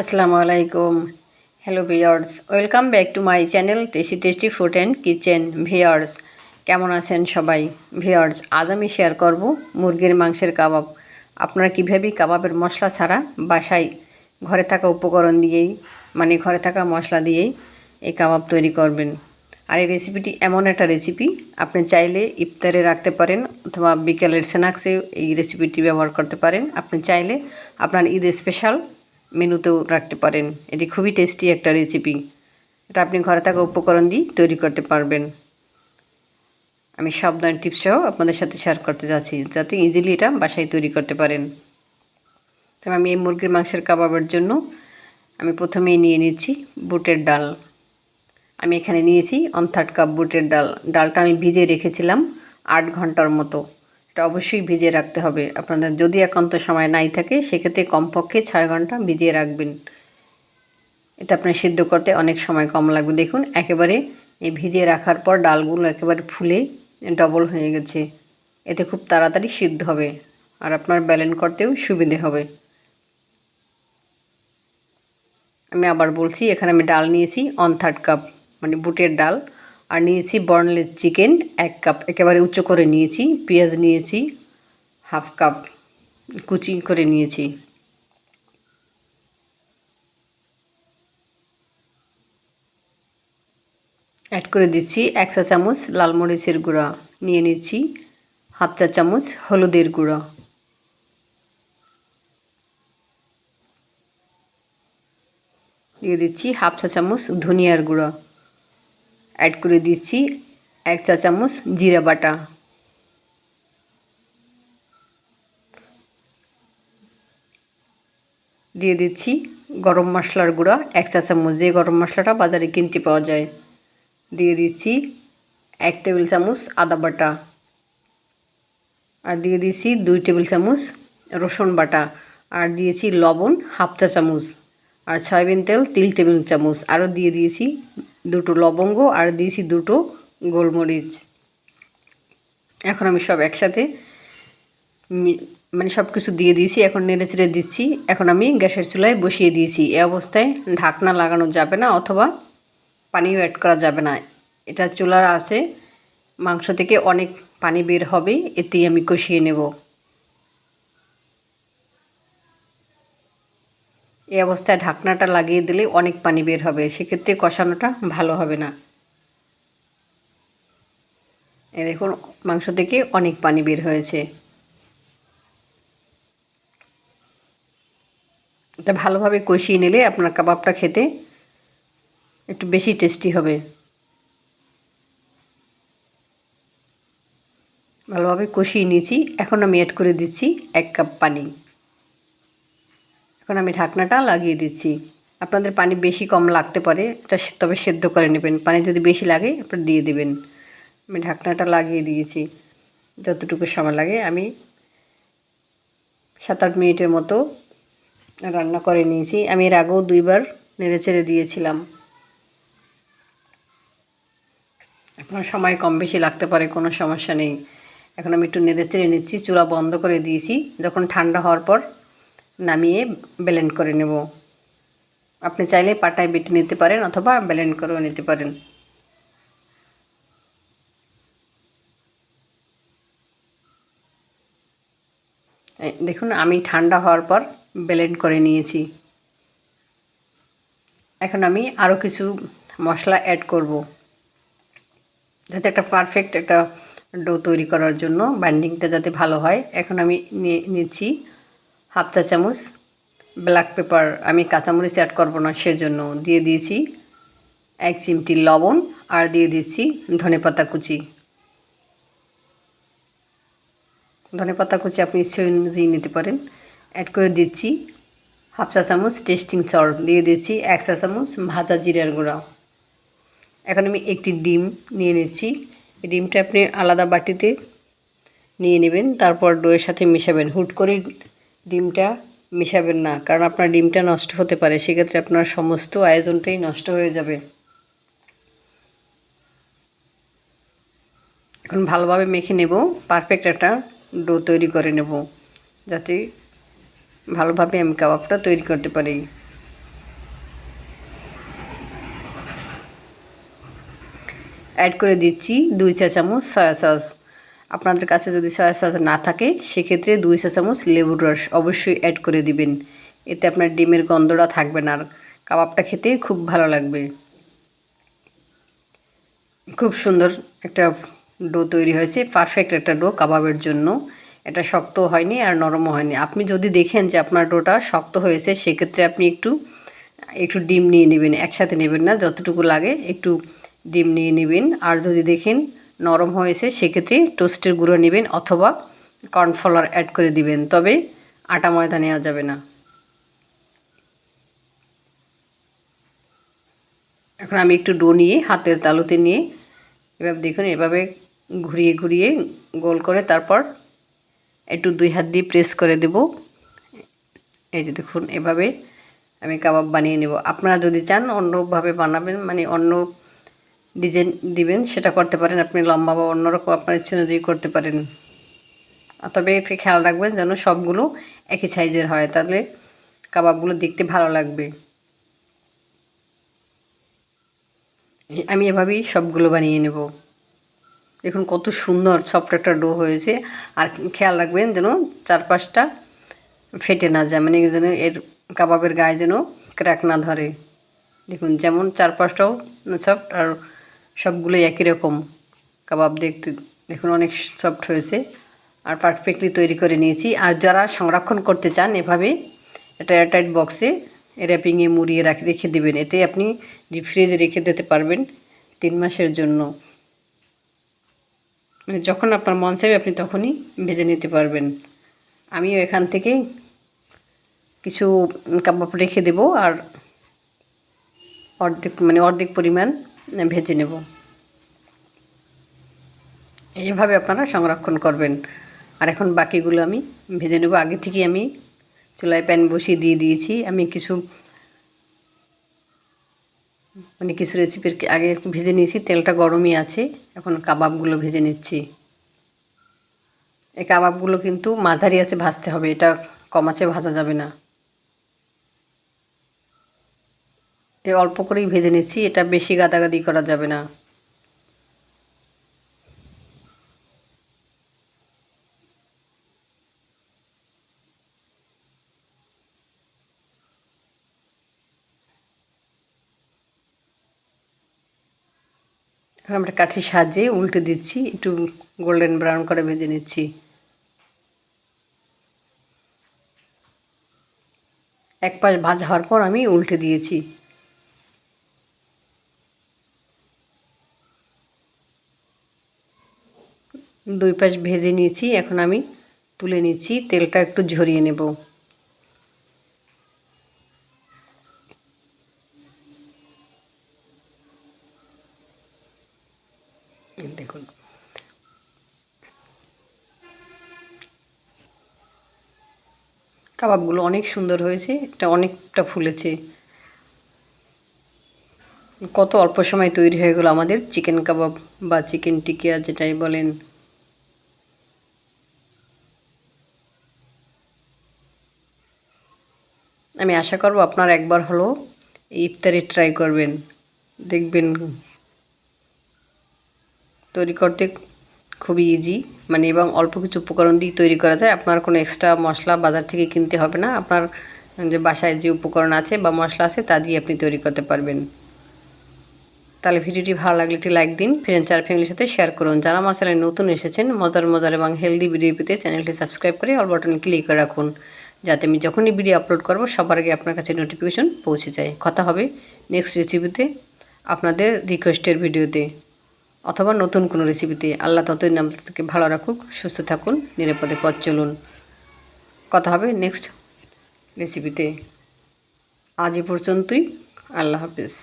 আসসালামু আলাইকুম। Hello viewers welcome back to my channel tasty tasty food and kitchen viewers কেমন আছেন সবাই? ভিওর্স আজ আমি শেয়ার করব মুরগির মাংসের কাবাব। আপনারা কীভাবে কাবাবের মশলা ছাড়া বাসায় ঘরে থাকা উপকরণ দিয়েই মানে ঘরে থাকা মশলা দিয়েই এই কাবাব তৈরি করবেন? আর এই রেসিপিটি এমন একটা রেসিপি আপনি চাইলে ইফতারে রাখতে পারেন অথবা বিকেলের স্ন্যাক্সে এই রেসিপিটি ব্যবহার করতে পারেন। আপনি চাইলে আপনার ঈদ স্পেশাল মেনুতেও রাখতে পারেন। এটি খুবই টেস্টি একটা রেসিপি এটা আপনি ঘরে থাকা উপকরণ দিয়ে তৈরি করতে পারবেন। আমি সব ধরনের টিপস সহ আপনাদের সাথে শেয়ার করতে যাচ্ছি, যাতে ইজিলি এটা বাসায় তৈরি করতে পারেন। তো আমি এই মুরগির মাংসের কাবাবের জন্য আমি প্রথমেই নিয়ে নিচ্ছি বুটের ডাল। আমি এখানে নিয়েছি অন থার্ড কাপ বুটের ডাল। ডালটা আমি ভিজে রেখেছিলাম আট ঘণ্টার মতো। এটা অবশ্যই ভিজিয়ে রাখতে হবে। আপনাদের যদি একান্ত সময় নাই থাকে, সেক্ষেত্রে কমপক্ষে ছয় ঘণ্টা ভিজিয়ে রাখবেন। এটা আপনার সিদ্ধ করতে অনেক সময় কম লাগবে। দেখুন, একেবারে এই ভিজিয়ে রাখার পর ডালগুলো একেবারে ফুলে ডবল হয়ে গেছে। এতে খুব তাড়াতাড়ি সিদ্ধ হবে আর আপনার ব্যালেন্স করতেও সুবিধে হবে। আমি আবার বলছি, এখানে আমি ডাল নিয়েছি অন থার্ড কাপ মানে বুটের ডাল। আর নিয়েছি বর্নলেস চিকেন এক কাপ, একেবারে উচ্চ করে নিয়েছি, পেঁয়াজ নিয়েছি, হাফ কাপ কুচি করে নিয়েছি। অ্যাড করে দিচ্ছি এক চা চামচ লাল মরিচের গুঁড়া, নিয়ে নিচ্ছি হাফ চা চামচ হলুদের গুঁড়া। দিয়ে দিচ্ছি হাফ চা চামচ ধনিয়ার গুঁড়া। অ্যাড করে দিচ্ছি এক চা চামচ জিরা বাটা। দিয়ে দিচ্ছি গরম মশলার গুঁড়া, এক চা চামচ যে গরম মশলাটা বাজারে কিনতে পাওয়া যায়। দিয়ে দিচ্ছি এক টেবিল চামচ আদা বাটা। আর দিয়ে দিয়েছি দুই টেবিল চামচ রসুন বাটা। আর দিয়েছি লবণ হাফ চা চামচ। আর সয়াবিন তেল তিন টেবিল চামচ। আরও দিয়ে দিয়েছি দুটো লবঙ্গ আর দিয়েছি দুটো গোলমরিচ। এখন আমি সব একসাথে মানে সব কিছু দিয়ে দিয়েছি, এখন নেড়ে চেড়ে দিচ্ছি। এখন আমি গ্যাসের চুলায় বসিয়ে দিয়েছি। এ অবস্থায় ঢাকনা লাগানো যাবে না অথবা পানিও অ্যাড করা যাবে না। এটা চুলার আছে, মাংস থেকে অনেক পানি বের হবে, এতেই আমি কষিয়ে নেব। এই অবস্থায় ঢাকনাটা লাগিয়ে দিলে অনেক পানি বের হবে। সেক্ষেত্রে কষানোটা ভালো হবে না। এই দেখুন, মাংস থেকে অনেক পানি বের হয়েছে। এটা ভালোভাবে কষিয়ে নিলে আপনার কাবাবটা খেতে একটু বেশি টেস্টি হবে। ভালোভাবে কষিয়ে নিয়েছি। এখন আমি অ্যাড করে দিচ্ছি এক কাপ পানি। এখন আমি ঢাকনাটা লাগিয়ে দিচ্ছি। আপনাদের পানি বেশি কম লাগতে পারে, এটা তবে সেদ্ধ করে নেবেন। পানি যদি বেশি লাগে, আপনারা দিয়ে দেবেন। আমি ঢাকনাটা লাগিয়ে দিয়েছি। যতটুকু সময় লাগে, আমি সাত আট মিনিটের মতো রান্না করে নিয়েছি। আমি এর আগেও দুইবার নেড়ে চেড়ে দিয়েছিলাম আপনার সময় কম বেশি লাগতে পারে, কোনো সমস্যা নেই। এখন আমি একটু নেড়ে চেড়ে নিচ্ছি, চুলা বন্ধ করে দিয়েছি। যখন ঠান্ডা হওয়ার পর নামিয়ে ব্লেন্ড করে নেব। আপনি চাইলে পাটায় বেটে নিতে পারেন অথবা ব্লেন্ড করেও নিতে পারেন। দেখুন, আমি ঠান্ডা হওয়ার পর ব্লেন্ড করে নিয়েছি। এখন আমি আরও কিছু মশলা অ্যাড করব। যাতে একটা পারফেক্ট একটা ডো তৈরি করার জন্য বাইন্ডিংটা যাতে ভালো হয়। এখন আমি নিচ্ছি হাফ চা চামচ ব্ল্যাক পেপার আমি কাঁচামরিচ অ্যাড করব না, সেজন্য দিয়ে দিয়েছি এক চিমটি লবণ আর দিয়ে দিচ্ছি ধনে পাতা কুচি। ধনে পাতা কুচি আপনি ইচ্ছে অনুযায়ী নিতে পারেন। অ্যাড করে দিচ্ছি হাফ চা চামচ টেস্টিং সল্ট দিয়ে দিচ্ছি এক চা চামচ ভাজা জিরার গুঁড়া। এখন আমি একটি ডিম নিয়ে নিচ্ছি। ডিমটা আপনি আলাদা বাটিতে নিয়ে নেবেন, তারপর ডোয়ের সাথে মেশাবেন। হুট করে ডিমটা মেশাবেন না, কারণ আপনার ডিমটা নষ্ট হতে পারে। সেক্ষেত্রে আপনার সমস্ত আয়োজনটাই নষ্ট হয়ে যাবে। এখন ভালোভাবে মেখে নেব পারফেক্ট একটা ডো তৈরি করে নেব, যাতে ভালোভাবে আমি কাবাবটা তৈরি করতে পারি। অ্যাড করে দিচ্ছি দুই চা চামচ সয়া সস আপনাদের কাছে যদি সয়া সস না থাকে, সেক্ষেত্রে দুই চা চামচ লেবুর রস অবশ্যই অ্যাড করে দিবেন। এতে আপনার ডিমের গন্ধটা থাকবে না আর কাবাবটা খেতে খুব ভালো লাগবে। খুব সুন্দর একটা ডো তৈরি হয়েছে পারফেক্ট একটা ডো কাবাবের জন্য। এটা শক্ত হয়নি আর নরমও হয়নি। আপনি যদি দেখেন যে আপনার ডোটা শক্ত হয়েছে, সেক্ষেত্রে আপনি একটু একটু ডিম নিয়ে নেবেন। একসাথে নেবেন না, যতটুকু লাগে একটু ডিম নিয়ে নেবেন। আর যদি দেখেন নরম হয়েছে, সেক্ষেত্রে টোস্টের গুঁড়ো নেবেন অথবা কর্নফ্লাওয়ার অ্যাড করে দিবেন, তবে আটা ময়দা নেওয়া যাবে না। এখন আমি একটু ডো নিয়ে হাতের তালুতে নিয়ে এভাবে দেখুন, এভাবে ঘুরিয়ে ঘুরিয়ে গোল করে তারপর একটু দুই হাত দিয়ে প্রেস করে দেব। এই যে দেখুন, এভাবে আমি কাবাব বানিয়ে নেব। আপনারা যদি চান অন্যভাবে বানাবেন মানে অন্য ডিজাইন দিবেন, সেটা করতে পারেন। আপনি লম্বা বা অন্যরকম আপনার ইচ্ছে অনুযায়ী করতে পারেন। তবে একটু খেয়াল রাখবেন যেন সবগুলো একই সাইজের হয়, তাহলে কাবাবগুলো দেখতে ভালো লাগবে। আমি এভাবেই সবগুলো বানিয়ে নেব। দেখুন কত সুন্দর সফট একটা ডো হয়েছে। আর খেয়াল রাখবেন যেন চারপাশটা ফেটে না যায় মানে যেন এর কাবাবের গায়ে যেন ক্র্যাক না ধরে। দেখুন যেমন চারপাশটাও সফট আর সবগুলোই একই রকম। কাবাব দেখতে, দেখুন অনেক সফট হয়েছে। আর পারফেক্টলি তৈরি করে নিয়েছি। আর যারা সংরক্ষণ করতে চান এভাবে একটা এয়ারটাইট বক্সে র্যাপিংয়ে মুড়িয়ে রাখে, রেখে দেবেন। এতে আপনি ফ্রিজে রেখে দিতে পারবেন তিন মাসের জন্য। মানে যখন আপনার মন চাইবে, আপনি তখনই ভেজে নিতে পারবেন। আমিও এখান থেকে কিছু কাবাব রেখে দেব। আর অর্ধেক মানে অর্ধেক পরিমাণ ভেজে নেব। এইভাবে আপনারা সংরক্ষণ করবেন। আর এখন বাকিগুলো আমি ভেজে নেব। আগে থেকে আমি চুলায় প্যান বসিয়ে দিয়ে দিয়েছি। আমি কিছু মানে কিছু রেসিপির আগে ভেজে নিয়েছি। তেলটা গরমই আছে। এখন কাবাবগুলো ভেজে নিচ্ছি। এই কাবাবগুলো কিন্তু মাঝারি আছে ভাজতে হবে। এটা কম আছে, ভাজা যাবে না। অল্প করেই ভেজে নিচ্ছি, এটা বেশি গাদাগাদি করা যাবে না। এখন আমরা কাঠির সাহায্যে উল্টে দিচ্ছি, একটু গোল্ডেন ব্রাউন করে ভেজে নিচ্ছি। এক পাশ ভাজা হওয়ার পর আমি উল্টে দিয়েছি। দুই পাশ ভেজে নিয়েছি, এখন আমি তুলে নিচ্ছি, তেলটা একটু ঝরিয়ে নেব। দেখুন। কাবাবগুলো অনেক সুন্দর হয়েছে, এটা অনেকটা ফুলেছে। কত অল্প সময় তৈরি হয়ে গেলো আমাদের চিকেন কাবাব বা চিকেন টিকিয়া যেটাই বলেন। আমি আশা করব আপনার একবার হলো ইফতারি ট্রাই করবেন। দেখবেন তৈরি করতে খুবই ইজি মানে এবং অল্প কিছু উপকরণ দিয়ে তৈরি করা যায়। আপনার কোনো এক্সট্রা মশলা বাজার থেকে কিনতে হবে না। আপনার যে বাসায় যে উপকরণ আছে বা মশলা আছে, তা দিয়ে আপনি তৈরি করতে পারবেন। তাহলে ভিডিওটি ভালো লাগলে একটি লাইক দিন ফ্রেন্ডস আর ফ্যামিলির সাথে শেয়ার করুন। যারা আমার চ্যানেলে নতুন এসেছেন, মজার মজার এবং হেলদি ভিডিও পেতে চ্যানেলটি সাবস্ক্রাইব করে অল বাটন ক্লিক করে রাখুন। যাতে আমি যখনই ভিডিও আপলোড করব, সবার আগে আপনার কাছে নোটিফিকেশন পৌঁছে যায়। কথা হবে নেক্সট রেসিপিতে আপনাদের রিকোয়েস্টের ভিডিওতে অথবা নতুন কোনো রেসিপিতে আল্লাহ ততদিন থেকে ভালো রাখুক, সুস্থ থাকুন, নিরাপদে পথ চলুন। কথা হবে নেক্সট রেসিপিতে আজ এ পর্যন্তই, আল্লাহ হাফিজ।